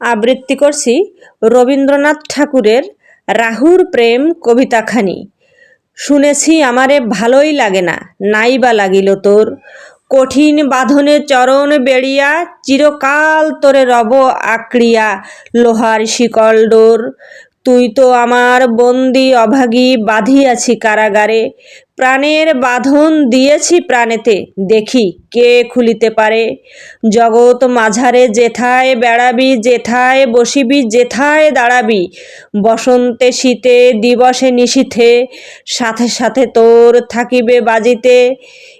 আবৃত্তি করছি রবীন্দ্রনাথ ঠাকুরের রাহুর প্রেম কবিতাখানি। শুনেছি, আমারে ভালোই লাগে না, নাইবা লাগিল তোর। কঠিন বাঁধনে চরণ বেড়িয়া, চিরকাল তোরে রব আঁকড়িয়া, লোহার শিকল ডোর। তুই তো আমার বন্দি অভাগী বাঁধিয়াছি কারাগারে। প্রাণের বাঁধন দিয়েছি প্রাণেতে, দেখি কে খুলিতে পারে। জগৎ মাঝারে যেথায় বেড়াবি, যেথায় বসিবি, যেথায় দাঁড়াবি, বসন্তে শীতে, দিবসে নিশীথে, সাথে সাথে তোর থাকিবে বাজিতে।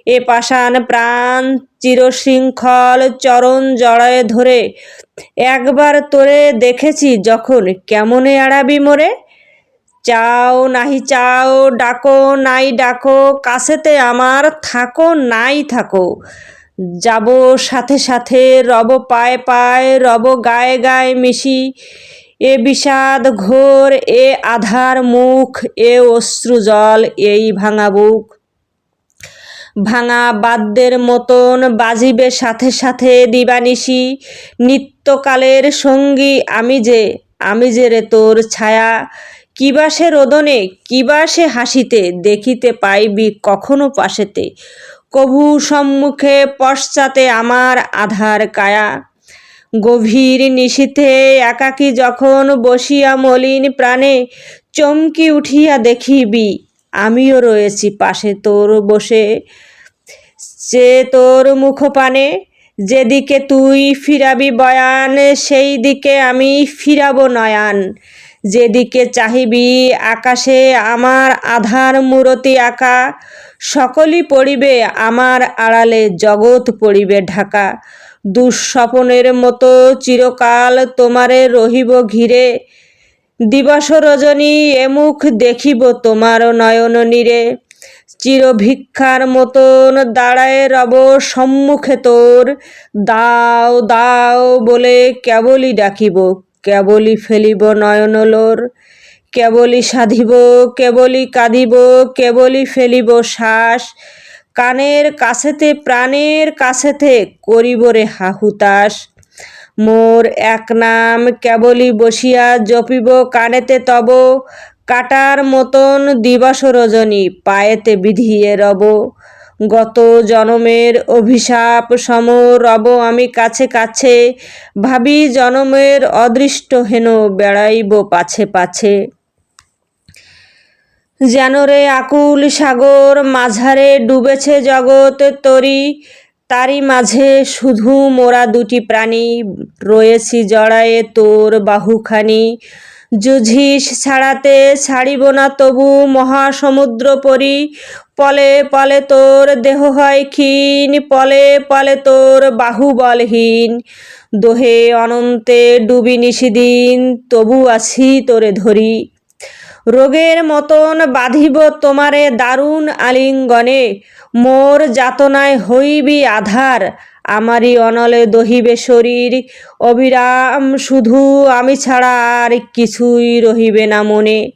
এ পাষাণ প্রাণ চিরশৃঙ্খল চরণ জড়ায় ধরে। একবার তোরে দেখেছি যখন কেমনে আড়াবি মোরে? চাও নাহি চাও, ডাকো নাই ডাকো, কাছেতে আমার থাকো নাই থাকো। যাব সাথে সাথে, রব পায়ে পায়ে, রব গায়ে গায়ে মিশি। এ বিষাদ ঘোর, এ আধার মুখ, এ অশ্রু জল, এই ভাঙা বুক। ভাঙা বাদ্যের মতন বাজিবে সাথে সাথে দিবানিশি। নিত্যকালের সঙ্গী আমি যে আমি যে রে তোর ছায়া। কিবা সে রোদনে, কিবা সে হাসিতে, দেখিতে পাইবি কখনো পাশেতে। কভু সম্মুখে পশ্চাতে আমার আধার কায়া। গভীর নিশীথে একাকী যখন বসিয়া মলিন প্রাণে চমকি উঠিয়া দেখিবি আমিও রয়েছি পাশে তোর বসে। সে তোর মুখপানে যেদিকে তুই ফিরাবি বয়ান সেই দিকে আমি ফিরাবো নয়ান। যেদিকে চাহিবি আকাশে আমার আধার মূরতি আঁকা, সকলই পড়িবে আমার আড়ালে, জগৎ পড়িবে ঢাকা। দুঃস্বপনের মতো চিরকাল তোমারে রহিব ঘিরে দিবস রজনী এমুখ দেখিব তোমার নয়ন নীরে। চিরভিক্ষার মতন দাঁড়ায় রব সম্মুখে তোর। দাও দাও বলে কেবলই ডাকিব, কেবলই ফেলিব নয়নলোর কেবলই সাধিব, কেবলই কাঁদিব, কেবলই ফেলিব শ্বাস। কানের কাছেতে, প্রাণের কাছেতে করিব রে হাহুতাস মোর এক নাম কেবলই বসিয়া জপিব কানেতে তব, কাটার মতন দিবস রজনী পায়েতে বিধিয়ে রব। গত জনমের অভিশাপ সম রব আমি কাছে কাছে, ভাবি জনমের অদৃষ্ট হেন বেড়াইব পাছে পাছে। যেন রে আকুল সাগর, মাঝারে ডুবেছে জগৎ তরি তারই মাঝে শুধু মোরা দুটি প্রাণী রয়েছি জড়ায়ে তোর বাহুখানি। যুঝিস ছাড়াতে ছাড়িব না তবু মহাসমুদ্র পরি। পলে পলে তোর দেহ হয় ক্ষীণ, পলে পলে তোর বাহুবলহীন। দোহে অনন্তে ডুবি নিশিদিন তবু আছি তোরে ধরি। রোগের মতন বাঁধিব তোমারে দারুণ আলিঙ্গনে। মোর যাতনায় হইবি আধার আমারই অনলে দহিবে শরীর। অবিরাম শুধু আমি ছাড়া আর কিছুই রহিবে না মনে।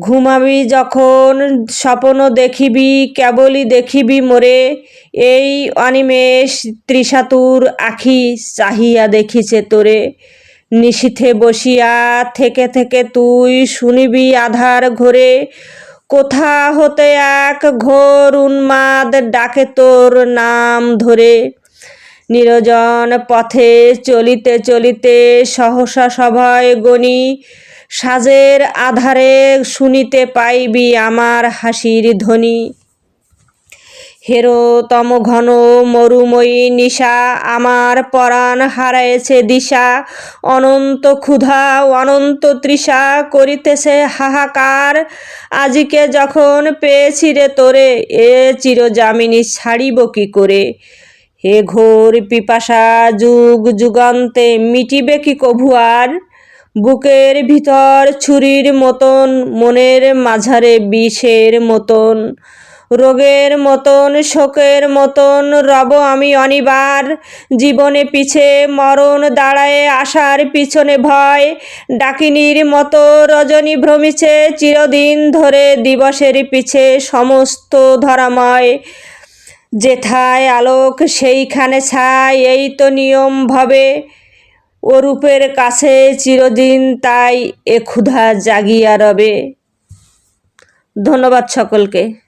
ঘুমাবি যখন, স্বপ্ন দেখিবি, কেবলই দেখিবি মোরে। এই অনিমেষ ত্রিশাতুর আখি চাহিয়া দেখিছে তোরে। নিশীথে বসিয়া থেকে থেকে তুই শুনিবি আধার ঘরে। কোথা হতে এক ঘোর উন্মাদ ডাকে তোর নাম ধরে। নিরজন পথে চলিতে চলিতে সহসা সভায় গণি। সাজের আধারে শুনিতে পাইবি আমার হাসির ধ্বনি। হেরোতম ঘন মরুময়ী নিশা, আমার পরাণ হারায়েছে দিশা। অনন্ত ক্ষুধা অনন্ত তৃষা করিতেছে হাহাকার। আজিকে যখন পেয়েছি রে তোরে, এ চিরজামিনী ছাড়িব কি করে? হে ঘোর পিপাসা, যুগ যুগান্তে মিটিবে কি কভু আর? বুকের ভিতর ছুরির মতন, মনের মাঝারে বিষের মতন। রোগের মতন, শোকের মতন রব আমি অনিবার। জীবনে পিছে মরণ দাঁড়ায় আসার পিছনে ভয়। ডাকিনীর মতো রজনী ভ্রমিছে চিরদিন ধরে দিবসের পিছে সমস্ত ধরাময়। যেথায় আলোক, সেইখানে ছাই, এই তো নিয়ম ভাবে। ও রূপের কাছে চিরদিন তাই এ ক্ষুধা জাগিয়া রবে। ধন্যবাদ সকলকে।